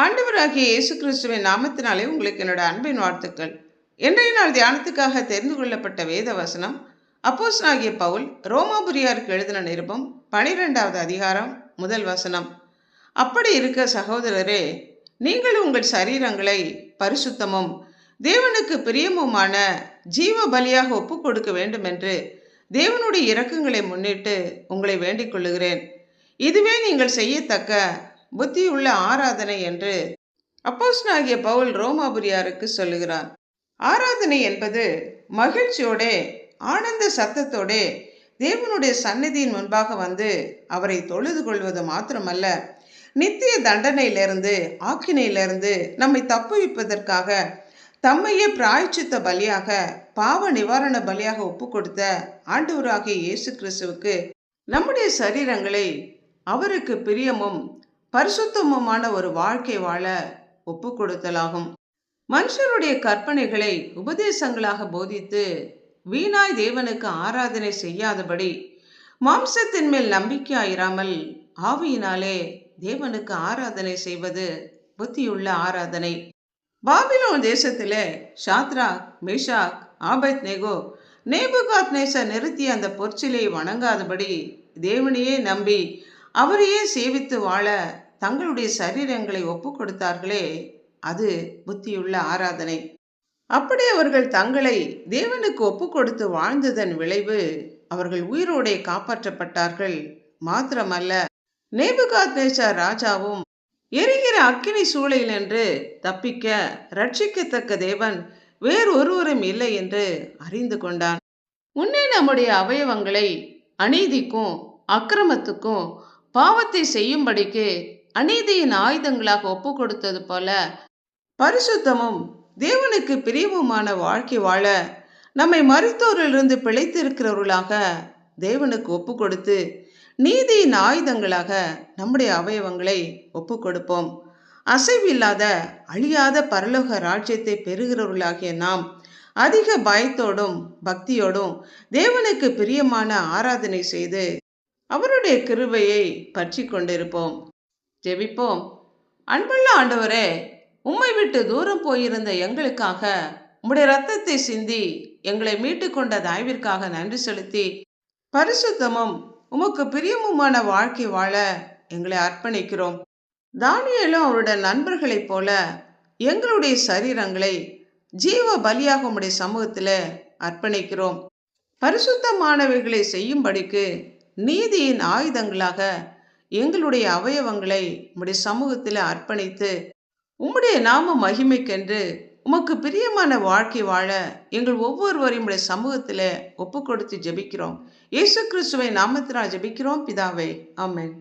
ஆண்டவராகிய இயேசு கிறிஸ்துவின் நாமத்தினாலே உங்களுக்கு என்னோட அன்பின் வாழ்த்துக்கள். இன்றைய நாள் தியானத்துக்காக தெரிந்து கொள்ளப்பட்ட வேத வசனம் அப்போஸ் ஆகிய பவுல் ரோமாபுரியாருக்கு எழுதின நிருபம் பனிரெண்டாவது அதிகாரம் முதல் வசனம். அப்படி இருக்க சகோதரரே நீங்கள் உங்கள் சரீரங்களை பரிசுத்தமும் தேவனுக்கு பிரியமுமான ஜீவ பலியாக ஒப்பு கொடுக்க வேண்டும் என்று தேவனுடைய இரக்கங்களை முன்னிட்டு உங்களை வேண்டிக் கொள்ளுகிறேன். இதுவே நீங்கள் செய்யத்தக்க புத்தியுள்ள ஆராதனை என்று அப்போஸ்னாகிய பவுல் ரோமாபுரியாருக்கு சொல்லுகிறார். ஆராதனை என்பது மகிழ்ச்சியோடே ஆனந்த சத்தத்தோடே தேவனுடைய சந்நிதியின் முன்பாக வந்து அவரை தொழுது கொள்வது மாத்திரமல்ல. நித்திய தண்டனையிலிருந்து ஆக்கினையிலிருந்து நம்மை தப்புவிப்பதற்காக தம்மையே பிராய்ச்சித்த பலியாக பாவ நிவாரண பலியாக ஒப்பு கொடுத்த ஆண்டவராகிய இயேசு கிறிஸ்துவுக்கு நம்முடைய சரீரங்களை அவருக்கு பிரியமும் பரிசுத்தமுமான ஒரு வாழ்க்கை வாழ ஒப்பு கொடுத்தலாகும் மனுஷருடைய கற்பனைகளை உபதேசங்களாக போதித்து வீணாய் தேவனுக்கு ஆராதனை செய்யாதபடி மாம்சத்தின் மேல் நம்பிக்கையாயிராமல் ஆவியினாலே தேவனுக்கு ஆராதனை செய்வது புத்தியுள்ள ஆராதனை. பாபிலோன் தேசத்திலே ஷாத்ரா மேஷாக் ஆபத் நெகோ நேபுகாத் நேச நிறுத்தி அந்த பொற்சிலை வணங்காதபடி தேவனையே நம்பி அவரையே சேவித்து வாழ தங்களுடைய சரீரங்களை ஒப்பு கொடுத்தார்களே அது புத்தியுள்ள ஆராதனை. அப்படி அவர்கள் தங்களை தேவனுக்கு ஒப்பு கொடுத்து வாழ்ந்ததன் விளைவு அவர்கள் உயிரோடே காப்பாற்றப்பட்டார்கள். மாத்திரமல்ல நேபுகாத் நேச்சார் ராஜாவும் எரிகிற அக்கினி சூளையில் என்று தப்பிக்க ரட்சிக்கத்தக்க தேவன் வேறு ஒருவரும் இல்லை என்று அறிந்து கொண்டான். உன்னே நம்முடைய அவயவங்களை அநீதிக்கும் அக்கிரமத்துக்கும் பாவத்தை செய்யும்படிக்கு அநீதியின் ஆயுதங்களாக ஒப்பு கொடுத்தது போல பரிசுத்தமும் தேவனுக்கு பிரியமுமான வாழ்க்கை வாழ நம்மை மருத்துவரிலிருந்து பிழைத்திருக்கிறவர்களாக தேவனுக்கு ஒப்பு கொடுத்து நீதியின் ஆயுதங்களாக நம்முடைய அவயவங்களை ஒப்பு கொடுப்போம் அசைவில்லாத அழியாத பரலோக ராஜ்யத்தை பெறுகிறவர்களாகிய நாம் அதிக பயத்தோடும் பக்தியோடும் தேவனுக்கு பிரியமான ஆராதனை செய்து அவருடைய கிருபையை பற்றி கொண்டிருப்போம் ஜெபிப்போம். அன்புள்ள ஆண்டவரே உம்மை விட்டு தூரம் போயிருந்த எங்களுக்காக உம்முடைய ரத்தத்தை சிந்தி எங்களை மீட்டு கொண்ட தயவிற்காக நன்றி செலுத்தி பரிசுத்தமும் உமக்கு பிரியமுமான வாழ்க்கை வாழ எங்களை அர்ப்பணிக்கிறோம். தானியலும் அவருடைய நண்பர்களைப் போல எங்களுடைய சரீரங்களை ஜீவ பலியாக உம்முடைய சமூகத்தில் அர்ப்பணிக்கிறோம். பரிசுத்தமானவைகளை செய்யும்படிக்கு நீதியின் ஆயுதங்களாக எங்களுடைய அவயவங்களை உம்முடைய சமூகத்தில் அர்ப்பணித்து உம்முடைய நாம மகிமைக்கென்று உமக்கு பிரியமான வாழ்க்கை வாழ எங்கள் ஒவ்வொருவரையும் உடைய சமூகத்தில் ஒப்பு கொடுத்து ஜெபிக்கிறோம். இயேசு கிறிஸ்துவை நாமத்தினால் ஜெபிக்கிறோம். பிதாவே ஆமேன்.